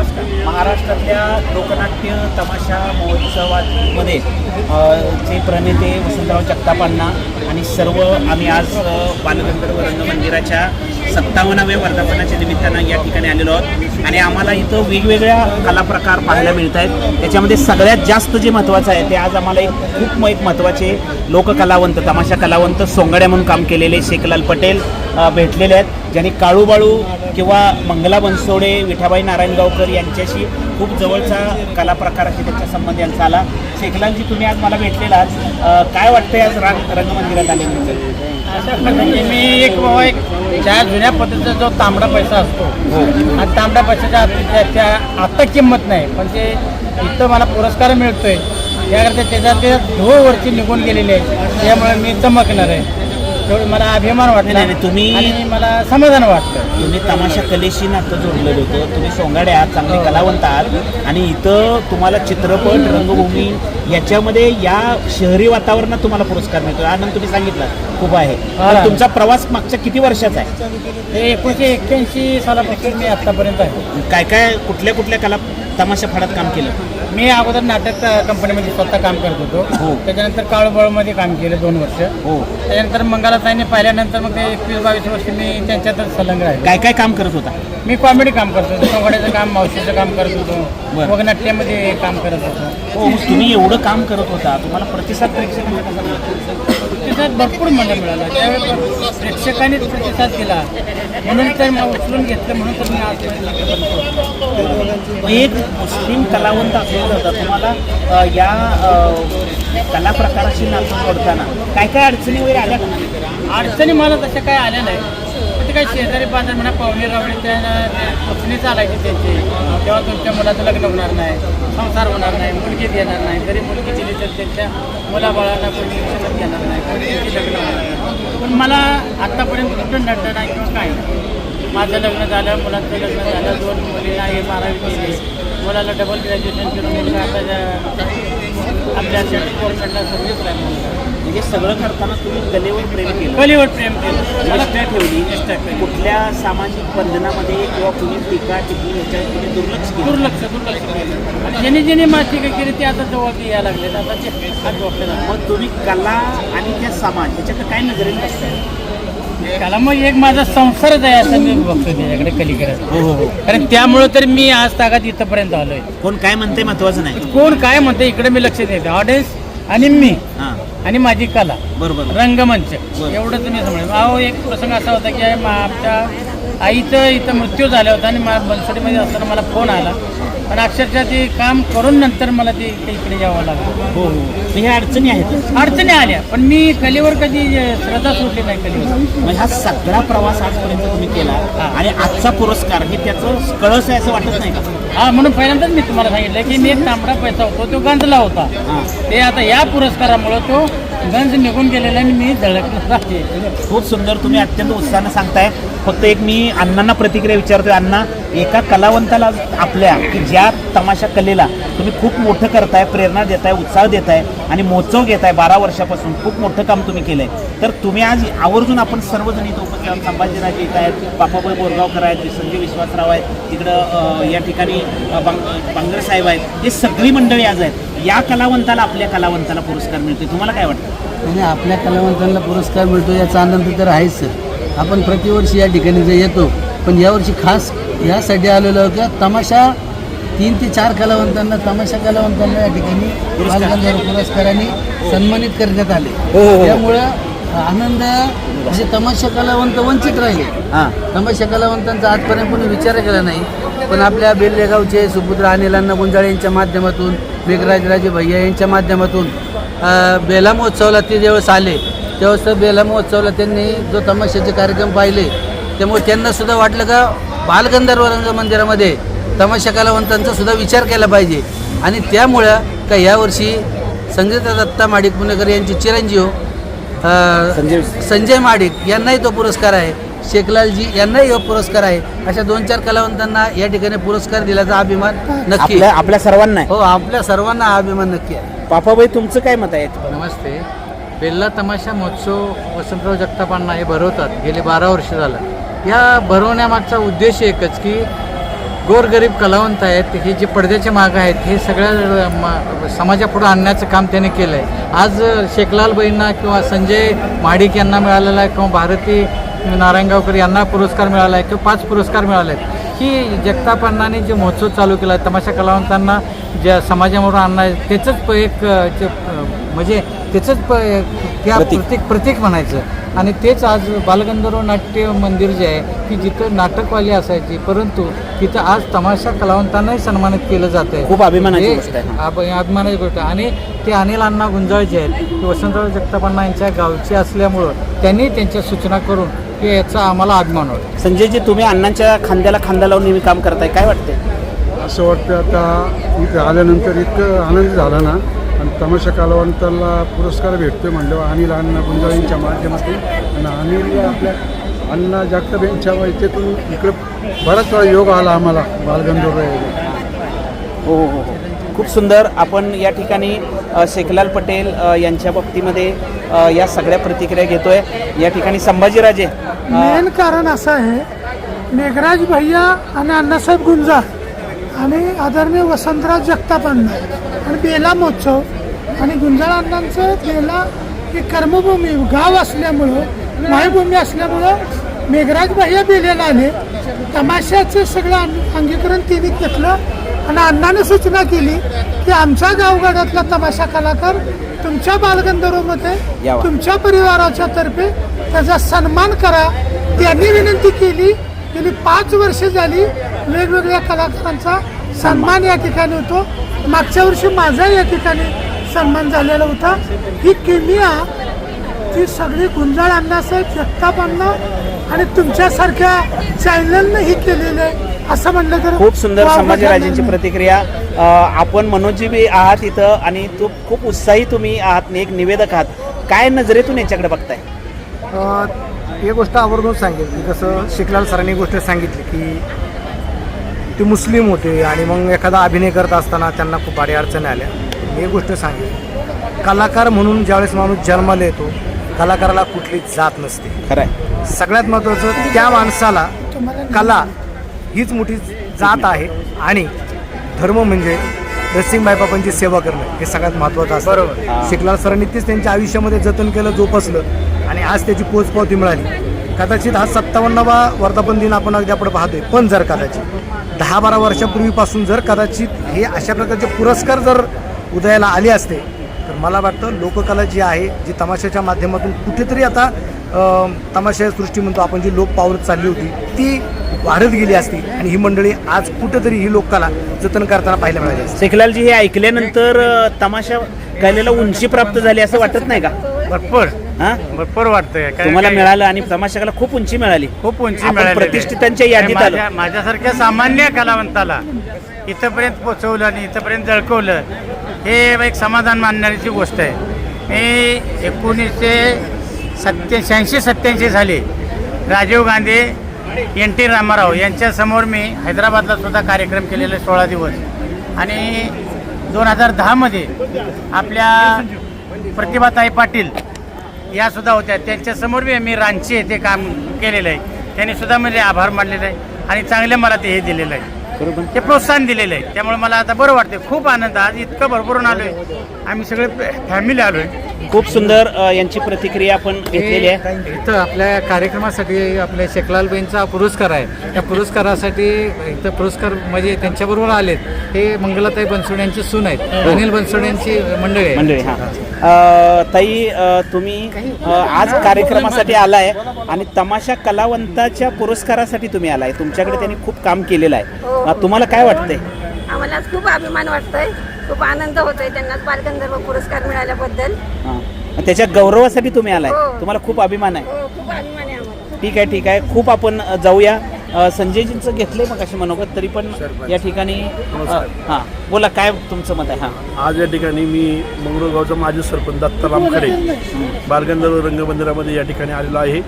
महाराष्ट्रातल्या लोकनाट्य तमाशा महोत्सवामध्ये जे प्रणेते वसंतराव जगतापांना आणि सर्व आम्ही आज बालगंधर्व रंगमंदिराच्या सत्तावन्नाव्या वर्धापनाच्या निमित्तानं या ठिकाणी आलेलो आहोत. आणि आम्हाला इथं वेगवेगळ्या कला प्रकार पाहायला मिळत आहेत त्याच्यामध्ये सगळ्यात जास्त जे महत्त्वाचं आहे ते आज आम्हाला एक खूप एक महत्त्वाचे लोककलावंत तमाशा कलावंत सोंगाड्या म्हणून काम केलेले शेखलाल पटेल भेटलेले आहेत. ज्यांनी काळूबाळू किंवा मंगला बनसोडे विठाबाई नारायणगावकर यांच्याशी खूप जवळचा कला प्रकाराशी त्यांचा संबंध यांचा आला. शेखलालजी तुम्ही आज मला भेटलेला आहात काय वाटतंय आज रांग रंगमंदिरात आले म्हणजे मी एक बाबा एक ज्या जुन्या पद्धतीचा जो तांबडा पैसा असतो. आणि तांबडा पैशाच्या त्याच्या आता किंमत नाही पण ते इथं मला पुरस्कार मिळतोय. याकरता त्याच्या ते धुळवरती निघून गेलेले आहे. त्यामुळे मी चमकणार आहे. तेवढं मला अभिमान वाटला नाही, तुम्ही- आणि मला समाधान वाटतं तुम्ही तमाशा कलेशी नातं जोडलेलं होतं. तुम्ही सोंगाडे आहात चांगले हो. कलावंत आहात. आणि इथं तुम्हाला चित्रपट रंगभूमी याच्यामध्ये या शहरी वातावरणात तुम्हाला पुरस्कार मिळतो आनंद तुम्ही सांगितला खूप आहे. तर तुमचा प्रवास मागच्या किती वर्षाचा आहे? एकोणीसशे एक्क्याऐंशी सालापासून मी आत्तापर्यंत आहे. काय काय कुठल्या कुठल्या कला तमाशा फाडात काम केलं? मी अगोदर नाटक कंपनीमध्ये स्वतः काम करत हो. होतो त्याच्यानंतर काळूबाळूमध्ये काम केलं दोन वर्ष. हो. त्याच्यानंतर मंगलाताईने पाहिल्यानंतर मग ते एकवीस बावीस वर्ष मी त्यांच्यातच संलग्न आहे काय काय काम करत होता? मी कॉमेडी काम करत होतो. सोंगाड्याचं काम मावशीचं काम करत होतो. बरं. वगनाट्यामध्ये काम करत होतो. हो तुम्ही एवढं काम करत होता. तुम्हाला प्रतिसाद प्रेक्षक कसा भरपूर पाहायला मिळाला. त्यावेळी प्रेक्षकांनीच प्रतिसाद दिला. म्हणून तर मला उचलून घेतलं म्हणून तर मी आज एक मुस्लिम कलावंत असलेलं होता तुम्हाला या कला प्रकाराशी नातं जोडताना काय काय अडचणी वगैरे आल्या अडचणी मला तशा काय आल्या नाही ते काही शेजारी पाजारी म्हणा पाहुणे रावळे त्या पत्नी चालायची त्यांची. तेव्हा तुमच्या मुलाचं लग्न होणार नाही संसार होणार नाही मुलगी देणार नाही जरी मुलगी दिली तर त्यांच्या मुलाबाळांना कोणी शिक्षणच घेणार नाही लग्न होणार पण मला आत्तापर्यंत कुठं नडलं नाही किंवा काय? माझं लग्न झालं मुलाचं लग्न झालं दोन मुली आहे बारावी केली. मुलाला डबल ग्रॅज्युएशन करून आता ज्या- आपल्या गव्हर्नमेंटला सर्व्हिस लागली म्हणजे सगळं करताना तुम्ही कलेवर प्रेम केलं. कलीवर प्रेम केलं. निष्ठा ठेवली निष्ठा केली. कुठल्या सामाजिक बंधनामध्ये किंवा कुणी टीका टिप्पणी याच्यावर तुम्ही दुर्लक्ष केलं? दुर्लक्ष दुर्लक्ष केलं. आणि ज्यांनी ज्यांनी माती काय केली ते आता जवळ यायला लागले आता ते हात वापरायला मग तुम्ही कला आणि त्या समाज याच्याकडे काय नजरेत बसताय त्याला मग एक माझा संसारच आहे असं मी बघतो त्याच्याकडे कलीकडे. हो हो हो. कारण त्यामुळं तर मी आज तागात इथंपर्यंत आलोय. कोण काय म्हणते महत्वाचं नाही. कोण काय म्हणते इकडे मी लक्ष देते ऑडियन्स आणि मी. हां. आणि माझी कला. बरोबर. रंगमंच. एवढंच मी समज अहो एक प्रसंग असा होता की आमच्या आईचं इथं मृत्यू झाला होता आणि मा बनसोडीमध्ये असताना मला फोन आला. पण अक्षरशः ते काम करून नंतर मला ते ते इकडे यावं लागलं. हो हो. ह्या अडचणी आहेत. अडचणी आल्या. पण मी कलेवर कधी श्रद्धा सोडली नाही कलेवर. म्हणजे हा सगळा प्रवास आजपर्यंत तुम्ही केला आणि आजचा पुरस्कार हे त्याचं कळस आहे असं वाटत नाही का? हा म्हणून पहिल्यांदाच मी तुम्हाला सांगितलं की मी एक तांबडा पैसा होतो तो गंजला होता. ते आता या पुरस्कारामुळं तो गंज निघून गेलेला आणि मी धडकला. आहे खूप सुंदर तुम्ही अत्यंत उत्साहानं सांगताय. फक्त एक मी अण्णांना प्रतिक्रिया विचारतोय. अण्णा एका कलावंताला आपल्या की ज्या तमाशा कलेला. तुम्ही खूप मोठं करताय प्रेरणा देताय उत्साह देताय आणि महोत्सव घेताय. बारा वर्षापासून खूप मोठं काम तुम्ही केलंय. तर तुम्ही आज आवर्जून आपण सर्वजण इथं उपस्थित संभाजीराजे येत आहेत बापाबाई बोरगावकर आहेत संजय विश्वासराव आहेत तिकडं या ठिकाणी बांग बांगर साहेब आहेत. हे सगळी मंडळी आज आहेत. या कलावंताला आपल्या कलावंताला पुरस्कार मिळतोय. तुम्हाला काय वाटतं? म्हणजे आपल्या कलावंतांना पुरस्कार मिळतो याचा आनंद तर आहेच सर. आपण प्रतिवर्षी या ठिकाणी जे येतो पण यावर्षी खास यासाठी आलेलो होतं तमाशा तीन ते चार कलावंतांना तमाशा कलावंतांना या ठिकाणी बालगंधर्व पुरस्काराने सन्मानित करण्यात आले. हो, हो. त्यामुळं आनंद असे तमाशा कलावंत वंचित राहिले. हां. तमाशा कलावंतांचा आजपर्यंत कोणी विचार केला नाही. पण आपल्या बेल्लेगावचे सुपुत्र अनिल अण्णा गुंजाळे यांच्या माध्यमातून मेघराज राजे भैया यांच्या माध्यमातून बेला महोत्सवाला ते ज्यावेळेस आले त्यावेळेस तर बेला महोत्सवाला त्यांनी जो तमाशाचे कार्यक्रम पाहिले त्यामुळे त्यांना सुद्धा वाटलं का बालगंधर्व रंगमंदिरामध्ये तमाशा कलावंतांचा सुद्धा विचार केला पाहिजे. आणि त्यामुळं का यावर्षी संगीता दत्ता माडिक पुणेकर यांचे चिरंजीव अ, संजय. संजय माडिक यांनाही तो पुरस्कार आहे. शेखलालजी यांनाही हा पुरस्कार आहे. अशा दोन चार कलावंतांना या ठिकाणी पुरस्कार दिल्याचा अभिमान नक्की आपल्या आपल्या सर्वांना आहे. हो आपल्या सर्वांना हा अभिमान नक्की आहे. पापाबाई तुमचं काय मत आहे? नमस्ते. बेल्ला तमाशा महोत्सव वसंतराव जगतापांना हे भरवतात. गेले बारा वर्ष झालं. या भरवण्यामागचा उद्देश एकच की गोरगरीब कलावंत आहेत हे जे पडद्याचे मागं आहेत हे सगळ्या मा समाजापुढं आणण्याचं काम त्याने केलं आहे आज शेखलालबाईंना किंवा संजय महाडिक यांना मिळालेला आहे किंवा भारती नारायणगावकर यांना पुरस्कार मिळाला आहे किंवा पाच पुरस्कार मिळाले आहेत. ही जगताप जे महोत्सव चालू केला आहे तमाशा कलावंतांना ज्या समाजामधून आणणं त्याचंच प- एक म्हणजे त्याचंच प त्या प्रतीक. प्रतीक प्रतीक म्हणायचं आणि तेच आज बालगंधर्व नाट्य मंदिर जे आहे की जिथं नाटकवाली असायची परंतु तिथं आज तमाशा कलावंतांनाही सन्मानित केलं जात आहे खूप अभिमानाची गोष्ट आहे. अभ- अभिमानाची गोष्ट आहे. आणि ते अनिल अण्णा गुंजाळ जे आहेत ते वसंतराव जगतापांना यांच्या गावचे असल्यामुळं त्यांनी त्यांच्या सूचना करून की याचा आम्हाला अभिमान वाटतो संजयजी तुम्ही अण्णांच्या खांद्याला खांदा लावून नेहमी काम करताय काय वाटतंय असं वाटतं आता इथं आल्यानंतर इतकं आनंद झाला ना आणि तमाशा कलावंताला पुरस्कार भेटतोय म्हणल्यावर अनिल अण्णा गुंजाळींच्या माध्यमातून. आणि अनिल आपल्या अण्णा जगताप यांच्या माहितीतून इकडे बराच वेळा योग आला आम्हाला बालगंधर्व. हो हो हो. खूप सुंदर. आपण या ठिकाणी शेखलाल पटेल यांच्या बाबतीमध्ये या सगळ्या प्रतिक्रिया घेतोय. या ठिकाणी संभाजीराजे मेन कारण असं आहे मेघराज भैया आणि अण्णासाहेब गुंजाळ आणि आदरणीय वसंतराव जगताप अण्णा. आणि बेला महोत्सव आणि गुंजाळ अण्णांचं बेला ही कर्मभूमी गाव असल्यामुळं मायभूमी असल्यामुळं मेघराज भैया बेलेला आले. तमाशाचं सगळं अंग- अंगीकरण तिने घेतलं आणि अण्णाने सूचना केली की आमच्या गावगाड्यातला तमाशा कलाकार तुमच्या बालगंधर्वमध्ये. तुमच्या परिवाराच्या तर्फे त्याचा सन्मान करा. त्यांनी विनंती केली. गेली पाच वर्ष झाली वेगवेगळ्या कलाकारांचा सन्मान या ठिकाणी होतो. मागच्या वर्षी माझा या ठिकाणी सन्मान झालेला होता. ही किमिया ती सगळी गुंजाळ अण्णासाहेब जगताप अण्णा आणि तुमच्यासारख्या चॅनलनं ही केलेलं आहे असं म्हणलं तर खूप सुंदर संभाजीराजेंची. प्रतिक्रिया. आपण मनोजीवी आहात इथं आणि तो खूप उत्साही तुम्ही आहात एक निवेदक आहात. काय नजरेतून याच्याकडे बघताय? एक गोष्ट आवर्जून सांगेल. की कसं शिकलाल सरांनी गोष्ट सांगितली की ते मुस्लिम होते आणि मग एखादा अभिनय करत असताना त्यांना खूप अडी अडचणी आल्या. एक गोष्ट सांगेल कलाकार म्हणून ज्यावेळेस माणूस जन्माला येतो कलाकाराला कुठली जात नसते. खरंय. सगळ्यात महत्त्वाचं त्या माणसाला कला हीच मोठी जात आहे आणि धर्म म्हणजे नरसिंह बायबापांची सेवा करणं हे सगळ्यात महत्त्वाचं असतं. हा. बरोबर. शिकलाल सरांनी तेच त्यांच्या आयुष्यामध्ये जतन केलं जोपासलं आणि आज त्याची पोचपावती मिळाली. कदाचित हा सत्तावन्नावा वर्धापन दिन आपण अगदी आपण पाहतोय. पण जर कदाचित दहा बारा वर्षापूर्वीपासून जर कदाचित हे अशा प्रकारचे पुरस्कार जर उदयाला आले असते तर मला वाटतं लोककला जी आहे जी तमाशाच्या माध्यमातून कुठेतरी आता तमाशा सृष्टी म्हणतो आपण जी लोक पावलं चालली होती ती वाढत गेली असती. आणि ही मंडळी आज कुठेतरी ही लोककला जतन करताना पाहायला मिळाली असते. शेखलालजी हे ऐकल्यानंतर तमाशा कलेला उंची प्राप्त झाली असं वाटत नाही का? भरपूर. हा? भरपूर वाटतंय. तुम्हाला काय- मिळालं आणि तमाशाला खूप उंची मिळाली. खूप उंची आपण आहे. प्रतिष्ठितांच्या यादीत आलो. माझ्या- माझ्यासारख्या सामान्य कलावंताला इथंपर्यंत पोचवलं आणि इथंपर्यंत झळकवलं हे एक समाधान मानणारीची गोष्ट आहे. मी एकोणीसशे सत्या शहाऐंशी सत्याऐंशी साली राजीव गांधी एन टी रामाराव यांच्यासमोर मी हैदराबादला सुद्धा कार्यक्रम केलेले सोळा दिवस. आणि दोन हजार दहामध्ये आपल्या प्रतिभाताई पाटील या सुद्धा होत्या. त्यांच्यासमोर बी मी रांची येथे काम केलेलं आहे. त्यांनी सुद्धा म्हणजे आभार मानलेले आहे आणि चांगले मला ते हे दिलेलं आहे. ते प्रोत्साहन दिलेलं आहे. त्यामुळे मला आता बरं वाटते खूप आनंद. आज इतकं भरभरून आलोय. आम्ही सगळे फॅमिली आलोय. खूप सुंदर अ, यांची प्रतिक्रिया आपण घेतलेली आहे. इथं आपल्या कार्यक्रमासाठी आपल्या शेखलालबाईंचा पुरस्कार आहे. त्या पुरस्कारासाठी इथं पुरस्कार म्हणजे त्यांच्याबरोबर आलेत. हे मंगलाताई बनसोड यांची सून आहेत. अनिल बनसोड यांची मंडळी आहे मंडळी हा. ताई अ, तुम्ही अ, आज कार्यक्रमासाठी आलाय. आणि तमाशा कलावंताच्या पुरस्कारासाठी तुम्ही आलाय. तुमच्याकडे त्यांनी खूप काम केलेलं आहे. अ, तुम्हाला काय वाटतंय? आम्हाला आज खूप अभिमान वाटतोय. खूप आनंद होतोय त्यांना बालगंधर्व पुरस्कार मिळाल्याबद्दल. हा. त्याच्या गौरवासाठी तुम्ही आलाय. हो. तुम्हाला खूप अभिमान आहे. हो खूप अभिमान आहे आम्हाला. ठीक आहे ठीक आहे. खूप आपण अ, जाऊया. संजयजींचं घेतलंय मग अशी मनोगत तरी पण या ठिकाणी हां बोला काय तुमचं मत आहे? हां. आज या ठिकाणी मी मंगरूळ गावचा माजी सरपंच दत्ताराम खडे बालगंधर्व रंगमंदिरामध्ये या ठिकाणी आलेलो आहे.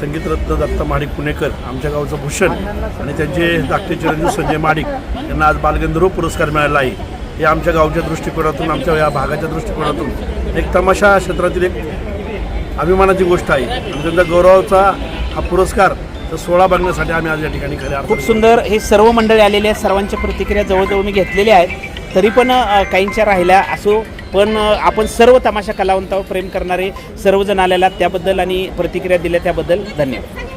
संगीतरत्न दत्ता माडिक पुणेकर आमच्या गावचं भूषण आणि त्यांचे धाकटे चिरंजीव संजय माडिक यांना आज बालगंधर्व पुरस्कार मिळाला आहे. हे आमच्या गावच्या दृष्टिकोनातून आमच्या या भागाच्या दृष्टिकोनातून एक तमाशा क्षेत्रातील एक अभिमानाची गोष्ट आहे. आणि त्यांचा गौरवाचा हा पुरस्कार तर सोळा बघण्यासाठी आम्ही आज या ठिकाणी खऱ्या खूप सुंदर हे सर्व मंडळी आलेले आहेत सर्वांच्या प्रतिक्रिया जवळजवळ मी घेतलेल्या आहेत. तरी पण काहींच्या राहिल्या असो पण आपण सर्व तमाशा कलावंतावर प्रेम करणारे सर्वजण आलेला त्याबद्दल आणि प्रतिक्रिया दिल्या त्याबद्दल धन्यवाद.